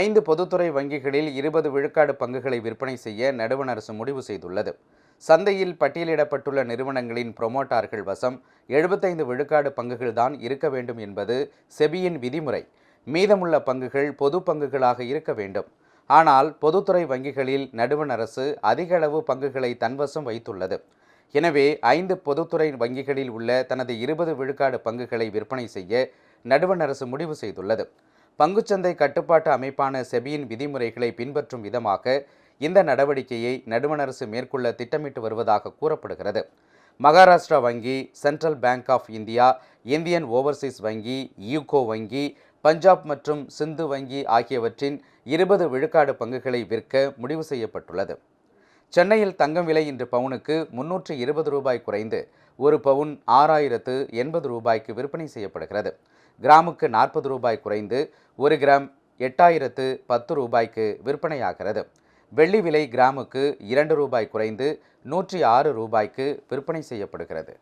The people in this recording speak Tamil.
ஐந்து பொதுத்துறை வங்கிகளில் இருபது விழுக்காடு பங்குகளை விற்பனை செய்ய நடுவண் அரசு முடிவு செய்துள்ளது. சந்தையில் பட்டியலிடப்பட்டுள்ள நிறுவனங்களின் புரொமோட்டார்கள் வசம் எழுபத்தைந்து விழுக்காடு பங்குகள்தான் இருக்க வேண்டும் என்பது செபியின் விதிமுறை. மீதமுள்ள பங்குகள் பொது பங்குகளாக இருக்க வேண்டும். ஆனால் பொதுத்துறை வங்கிகளில் நடுவண் அரசு அதிக அளவு பங்குகளை தன்வசம் வைத்துள்ளது. எனவே ஐந்து பொதுத்துறை வங்கிகளில் உள்ள தனது இருபது விழுக்காடு பங்குகளை விற்பனை செய்ய நடுவண் அரசு முடிவு செய்துள்ளது. பங்குச்சந்தை கட்டுப்பாட்டு அமைப்பான செபியின் விதிமுறைகளை பின்பற்றும் விதமாக இந்த நடவடிக்கையை நடுவண் அரசு மேற்கொள்ள திட்டமிட்டு வருவதாக கூறப்படுகிறது. மகாராஷ்டிரா வங்கி central bank of India Indian overseas வங்கி யூகோ வங்கி பஞ்சாப் மற்றும் சிந்து வங்கி ஆகியவற்றின் இருபது விழுக்காடு பங்குகளை விற்க முடிவு செய்யப்பட்டுள்ளது. சென்னையில் தங்கம் விலை இன்று பவுனுக்கு முன்னூற்று இருபது ரூபாய் குறைந்து ஒரு பவுன் ஆறாயிரத்து எண்பது ரூபாய்க்கு விற்பனை செய்யப்படுகிறது. கிராமுக்கு நாற்பது ரூபாய் குறைந்து ஒரு கிராம் எட்டாயிரத்து பத்து ரூபாய்க்கு விற்பனையாகிறது. வெள்ளி விலை கிராமுக்கு இரண்டு ரூபாய் குறைந்து நூற்றி ஆறு ரூபாய்க்கு விற்பனை செய்யப்படுகிறது.